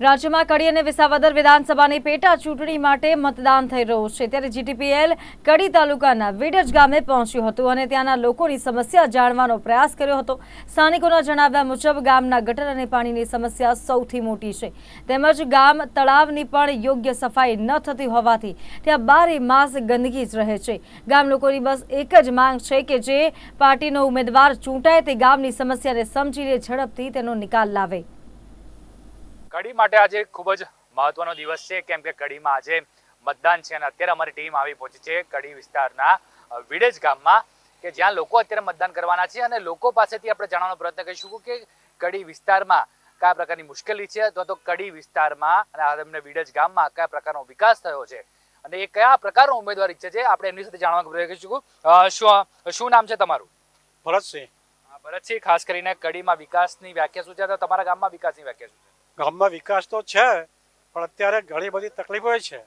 રાજ્યમાં કડી અને વિસાવદર વિધાનસભાની પેટા ચૂંટણી માટે મતદાન થઈ રહ્યું છે. ત્યારે જીટીપીએલ કડી તાલુકાના વિડજ ગામે પહોંચ્યું હતું અને ત્યાંના લોકોની સમસ્યા જાણવાનો પ્રયાસ કર્યો હતો. સ્થાનિકોના જણાવ્યા મુજબ ગામના ગટર અને પાણીની સમસ્યા સૌથી મોટી છે. તેમજ ગામ તળાવની પણ યોગ્ય સફાઈ ન થતી હોવાથી ત્યાં બારે માસ ગંદકી જ રહે છે. ગામ લોકોની બસ એક જ માંગ છે કે જે પાર્ટીનો ઉમેદવાર ચૂંટાય તે ગામની સમસ્યાને સમજીને ઝડપથી તેનો નિકાલ લાવે. કડી માટે આજે ખૂબ જ મહત્વનો દિવસ છે કેમ કે કડીમાં આજે મતદાન છે અને અત્યારે અમારી ટીમ આવી પહોંચી છે કડી વિસ્તારના વિડેજ ગામમાં કે જ્યાં લોકો અત્યારે મતદાન કરવાના છે અને લોકો પાસેથી આપણે જાણવાનો પ્રયત્ન કરીશું કે કડી વિસ્તારમાં કયા પ્રકારની મુશ્કેલી છે અથવા તો કડી વિસ્તારમાં અને તમને વિડેજ ગામમાં કયા પ્રકારનો વિકાસ થયો છે અને એ કયા પ્રકારનો ઉમેદવાર ઈચ્છે છે આપણે એમની સાથે જાણવાનો પ્રયત્ન કરીશું. શું શું નામ છે તમારું? ભરતસિંહ. ભરતસિંહ ખાસ કરીને કડીમાં વિકાસની વ્યાખ્યા શું છે તમારા ગામમાં વિકાસની વ્યાખ્યા શું ગામમાં વિકાસ તો છે પણ અત્યારે ઘણી બધી તકલીફો છે.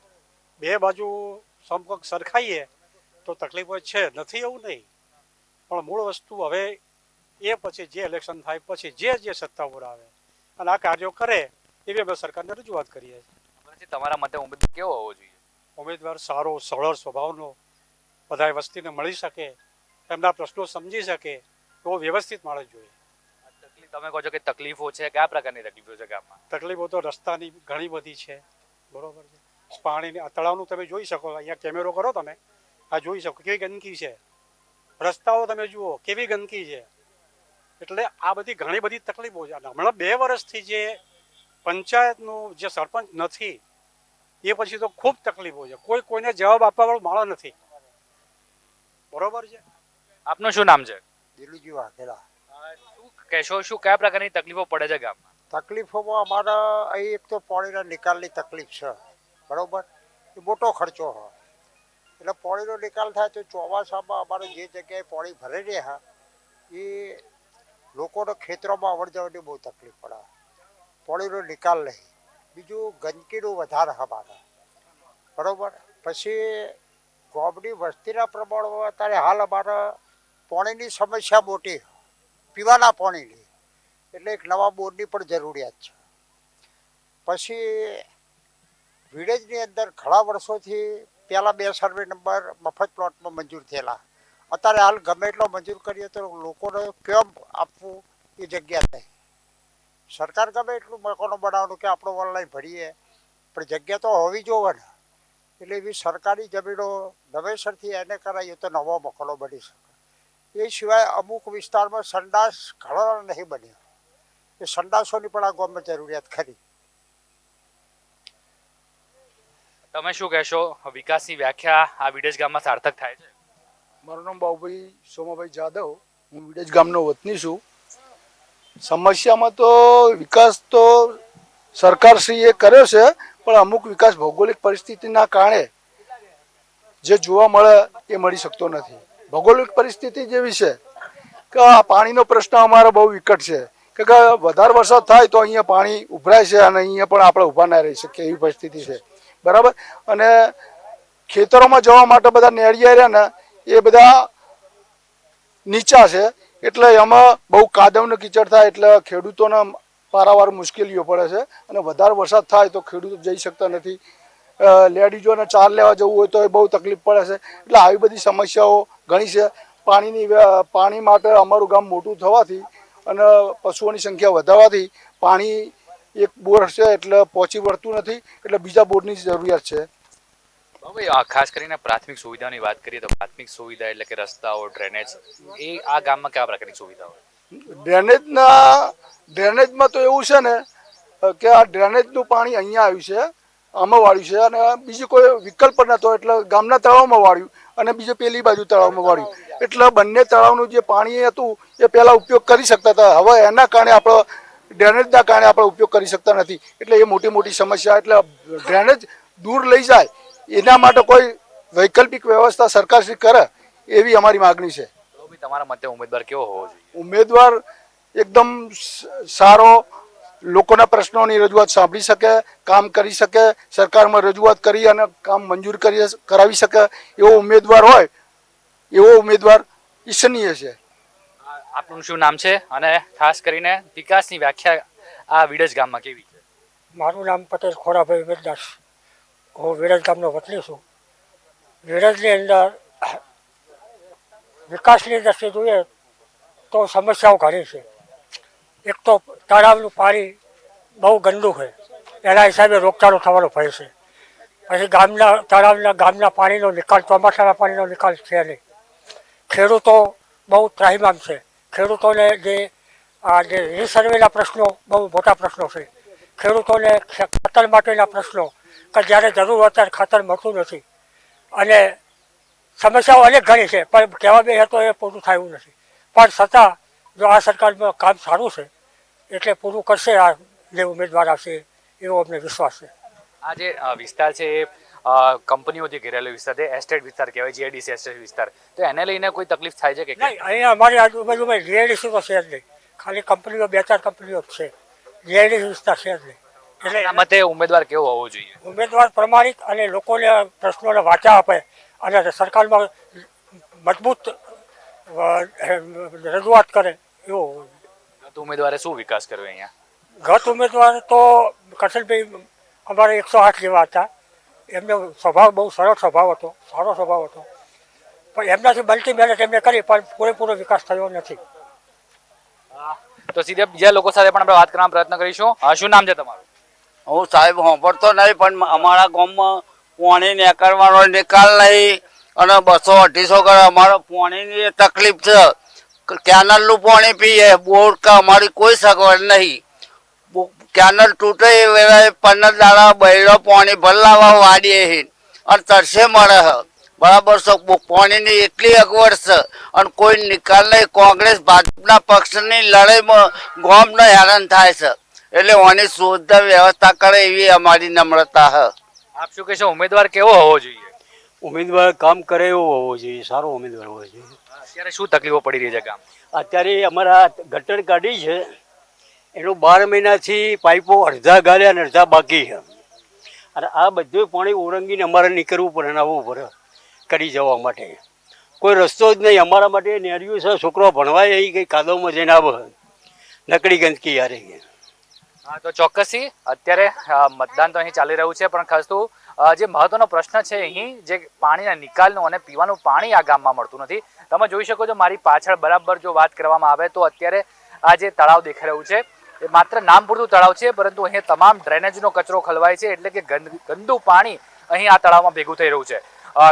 બે બાજુ સમકક્ષ સરખાઈએ તો તકલીફો છે નથી એવું નહીં. પણ મૂળ વસ્તુ હવે એ પછી જે ઇલેક્શન થાય પછી જે જે સત્તા ઉપર આવે અને આ કાર્યો કરે એવી અમે સરકારને રજૂઆત કરીએ છીએ. તમારા મતે ઉમેદવાર કેવો હોવો જોઈએ? ઉમેદવાર સારો સરળ સ્વભાવનો બધા વસ્તીને મળી શકે એમના પ્રશ્નો સમજી શકે એવો વ્યવસ્થિત માણસ જોઈએ. તમે કહો છો કે તકલીફો છે કયા પ્રકારની તકલીફો છે ગામમાં? તકલીફો તો રસ્તાની ઘણી બધી છે બરોબર છે. પાણીની આ તળાવનું તમે જોઈ શકો અહીંયા કેમેરો કરો તમે. આ જોઈ શકો કેવી ગંદકી છે. રસ્તાઓ તમે જુઓ કેવી ગંદકી છે. એટલે આ બધી ઘણી બધી તકલીફો છે. હમણાં બે વર્ષથી જે પંચાયતનું જે સરપંચ નથી એ પછી તો ખૂબ તકલીફો છે. કોઈ કોઈને જવાબ આપવા વાળું માણસ નથી. બરોબર છે? આપનું શું નામ છે? દિલુજી વાઘેલા. કહેશો, શું કયા પ્રકારની તકલીફો પડે છે ગામમાં? તકલીફોમાં અમારા અહીં એક તો પાણીના નિકાલની તકલીફ છે, બરાબર? એ મોટો ખર્ચો હોય. એટલે પાણીનો નિકાલ થાય તો ચોમાસામાં અમારે જે જગ્યાએ પાણી ભરે રહ્યા, એ લોકોને ખેતરોમાં અવર જવાની બહુ તકલીફ પડે. પાણીનો નિકાલ નહીં. બીજું ગંદકીનું વધારે અમારે. બરાબર? પછી ગામની વસ્તીના પ્રમાણમાં અત્યારે હાલ અમારે પાણીની સમસ્યા મોટી પીવાના પાણીની એટલે એક નવા બોરની પણ જરૂરિયાત છે. પછી વિલેજની અંદર ઘણા વર્ષોથી પહેલાં બે સર્વે નંબર મફત પ્લોટમાં મંજૂર થયેલા. અત્યારે હાલ ગમે એટલો મંજૂર કરીએ તો લોકોને કેમ આપવું એ જગ્યા નહીં સરકાર ગમે એટલું મકાનો બનાવવાનું કે આપણે ઓનલાઈન ભરીએ, પણ જગ્યા તો હોવી જોવે ને. એટલે એવી સરકારી જમીનો નવેસરથી એને કરાવીએ તો નવા મકાનો બની શકે. એ સિવાય અમુક વિસ્તારમાં સંડાસ ઘણા નહીં બન્યો. એ સંડાસોની પણ આ ગામમાં જરૂરિયાત ખરી. તમે શું કહેશો? વિકાસની વ્યાખ્યા આ વિડેજ ગામમાં સાર્થક થાય છે? મારું નામ બાબુભાઈ સોમાભાઈ જાદવ. હું વિડેજ ગામનો વતની છું. સમસ્યામાં તો વિકાસ તો સરકારશ્રીએ કર્યો છે પણ અમુક વિકાસ ભૌગોલિક પરિસ્થિતિના કારણે જે જોવા મળે એ મળી શકતો નથી. ભૌગોલિક પરિસ્થિતિ જેવી છે કે આ પાણીનો પ્રશ્ન અમારો બહુ વિકટ છે. કે વધારે વરસાદ થાય તો અહીંયા પાણી ઉભરાય છે અને અહીંયા પણ આપણે ઊભા ના રહી શકીએ એવી પરિસ્થિતિ છે. બરાબર? અને ખેતરોમાં જવા માટે બધા નેળિયા રહ્યા ને એ બધા નીચા છે. એટલે એમાં બહુ કાદવનો કિચડ થાય એટલે ખેડૂતોને પારાવાર મુશ્કેલીઓ પડે છે. અને વધારે વરસાદ થાય તો ખેડૂતો જઈ શકતા નથી. લેડીઝોને ચાર લેવા જવું હોય તો એ બહુ તકલીફ પડે છે. એટલે આવી બધી સમસ્યાઓ ઘણી છે. પાણીની પાણી માટે અમારું ગામ મોટું થવાથી અને પશુઓની સંખ્યા વધારવાથી પાણી એક બોર છે એટલે પહોંચી વળતું નથી એટલે બીજા બોરની જરૂરિયાત છે. હવે ખાસ કરીને પ્રાથમિક સુવિધાની વાત કરીએ તો પ્રાથમિક સુવિધા એટલે કે રસ્તાઓ ડ્રેનેજ એ આ ગામમાં કયા પ્રકારની સુવિધાઓ ડ્રેનેજના ડ્રેનેજમાં તો એવું છે ને કે આ ડ્રેનેજનું પાણી અહીંયા આવ્યું છે આમાં વાળ્યું છે અને બીજું કોઈ વિકલ્પ નતો એટલે ગામના તળાવમાં વાળ્યું. અને બીજે પેલી બાજુ તળાવમાં વાળ્યું. એટલે બંને તળાવનું જે પાણી હતું એ પહેલાં ઉપયોગ કરી શકતા હતા. હવે એના કારણે આપણો ડ્રેનેજના કારણે આપણે ઉપયોગ કરી શકતા નથી. એટલે એ મોટી મોટી સમસ્યા એટલે ડ્રેનેજ દૂર લઈ જાય એના માટે કોઈ વૈકલ્પિક વ્યવસ્થા સરકારશ્રી કરે એવી અમારી માગણી છે. તમારા મતે ઉમેદવાર કેવો હોવો જોઈએ? ઉમેદવાર એકદમ સારો લોકોના પ્રશ્નોની રજૂઆત સાંભળી શકે કામ કરી શકે સરકારમાં રજૂઆત કરી અને કામ મંજૂર કરી કરાવી શકે એવો ઉમેદવાર હોય એવો ઉમેદવાર ઈચ્છનીય છે. આ- આપનું શું નામ છે? અને ખાસ કરીને વિકાસની વ્યાખ્યા આ વિડેજ ગામમાં કેવી છે? મારું નામ પટેલ ખોરાભાઈ વેદદાસ હું વિરજ ગામનો વતની છું. વિરજની અંદર વિકાસની દ્રષ્ટિએ જોઈએ તો સમસ્યાઓ ઘણી છે. એક તો તળાવનું પાણી બહુ ગંદુ છે. એના હિસાબે રોગચાળો થવાનો ભય છે. પછી ગામના, તળાવના, ગામના પાણીનો નિકાલ, ચોમાસાના પાણીનો નિકાલ છે નહીં. ખેડૂતો બહુ ત્રાહિમામ છે. ખેડૂતોને જે, આ જે રીસર્વેના પ્રશ્નો, બહુ મોટા પ્રશ્નો છે. ખેડૂતોને ખાતર માટેના પ્રશ્નો, કે જ્યારે જરૂર હોય ત્યારે ખાતર મળતું નથી. અને સમસ્યાઓ અનેક ઘણી છે, પણ કહેવા બે તો એ પૂરું થયું નથી. પણ છતાં જો આ સરકારનું કામ સારું છે એટલે પૂરું કરશે આ જે ઉમેદવાર આવશે એવો અમને વિશ્વાસ છે. આ જે વિસ્તાર છે એ કંપનીઓથી ઘેરેલો વિસ્તાર છે એસ્ટેટ વિસ્તાર કહેવાય જીઆઈડીસી એસ્ટેટ વિસ્તાર. તો એને લઈને કોઈ તકલીફ થાય છે કે નહીં અહીંયા અમારી આજુબાજુમાં જીઆઈડીસી તો છે જ નહીં. ખાલી કંપનીઓ બે ચાર કંપનીઓ જ છે. જીઆઈડીસી વિસ્તાર છે જ નહીં. એટલે મતે ઉમેદવાર કેવો હોવો જોઈએ? ઉમેદવાર પ્રમાણિત અને લોકોને પ્રશ્નોને વાચા આપે અને સરકારમાં મજબૂત રજૂઆત કરે એવો હોવો તો ઉમેદવારે શું વિકાસ કર્યો અહીંયા? ગત ઉમેદવાર તો કસલભાઈ અમારે એકસો આઠ જેવા હતા. એમનો સ્વભાવ બહુ સરળ સ્વભાવ હતો સારો સ્વભાવ હતો. પણ એમનાથી બનતી મહેનત એમને કરી પણ પૂરેપૂરો વિકાસ થયો નથી. તો સીધા બીજા લોકો સાથે પણ આપણે વાત કરવાનો પ્રયત્ન કરીશું. શું નામ છે તમારું? હું સાહેબ સાંભળતો નહીં પણ અમારા ગામમાં પાણી નીકળવાનો નિકાલ નહીં અને બસો અઢીસો ઘર અમારો પાણીની તકલીફ છે. કેનલનું પાણી પીએ, બોર કે અમારી કોઈ સગવડ નહીં. કેનલ તૂટે એ પંદર દાડા બૈરો પાણી ભરલાવા વાડીએ હી. અને તરસે મળે હ. બરાબર છે? પાણીની એટલી અગવડ છે. અને કોઈ નિકાલ નહીં. કોંગ્રેસ ભાજપના પક્ષની લડાઈમાં ગામને હેરાન થાય છે. એટલે ઓની શુદ્ધ વ્યવસ્થા કરે એવી અમારી નમ્રતા હ. આપ શું કહેશો? ઉમેદવાર કેવો હોવો જોઈએ? ઉમેદવાર કામ કરે એવો હોવો જોઈએ સારો ઉમેદવાર હોવો જોઈએ. અત્યારે શું તકલીફો પડી રહી છે ગામ? અત્યારે અમારા ગટર કાઢી છે એનું બાર મહિનાથી પાઇપો અડધા ગાળ્યા અને અડધા બાકી છે. અને આ બધું પાણી ઓરંગીને અમારે નીકળવું પડે અને આવવું પડે કરી જવા માટે. કોઈ રસ્તો જ નહીં અમારા માટે નેરિયું છે છોકરો ભણવાય એ કંઈ કાદવમાં જઈને આવે. નકડી ગંદકી યારે હા તો ચોક્કસથી અત્યારે મતદાન તો અહીં ચાલી રહ્યું છે પણ ખાસ તો જે મહત્વનો પ્રશ્ન છે અહીં, જે પાણીના નિકાલનો અને પીવાનું પાણી આ ગામમાં મળતું નથી. તમે જોઈ શકો છો મારી પાછળ બરાબર જો વાત કરવામાં આવે તો અત્યારે આ જે તળાવ દેખાઈ રહ્યું છે, એ માત્ર નામ પૂરતું તળાવ છે, પરંતુ અહીં તમામ ડ્રેનેજનો કચરો ખલવાય છે, એટલે કે ગંદ- પાણી અહીં આ તળાવમાં ભેગું થઈ રહ્યું છે.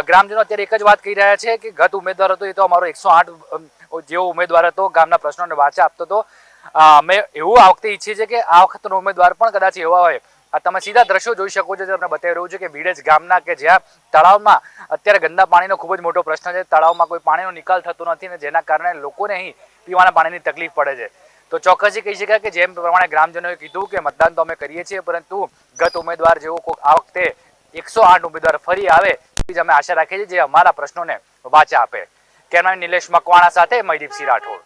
ગ્રામજનો અત્યારે એક જ વાત કહી રહ્યા છે કે ગત ઉમેદવાર હતો, એ તો અમારો એકસો આઠ જેવો ઉમેદવાર હતો, ગામના પ્રશ્નોને વાચા આપતો હતો. અમે એવું આ વખતે ઈચ્છીએ છીએ કે આ વખતનો ઉમેદવાર પણ કદાચ એવા હોય. આ તમે સીધા દ્રશ્યો જોઈ શકો છો જે તમને બતાવી રહ્યું છે કે વિડેજ ગામના કે જ્યાં તળાવમાં અત્યારે ગંદા પાણીનો ખૂબ જ મોટો પ્રશ્ન છે. તળાવમાં કોઈ પાણીનો નિકાલ થતો નથી ને જેના કારણે લોકોને અહીં પીવાના પાણીની તકલીફ પડે છે. તો ચોક્કસથી કહી શકાય કે જેમ પ્રમાણે ગ્રામજનોએ કીધું કે મતદાન તો અમે કરીએ છીએ, પરંતુ ગત ઉમેદવાર જેવો કોઈક આ વખતે એકસો આઠ ઉમેદવાર ફરી આવે જ અમે આશા રાખીએ છીએ જે અમારા પ્રશ્નોને વાચા આપે. કેમેરામેન નિલેશ મકવાણા સાથે મયદીપસિંહ રાઠોડ.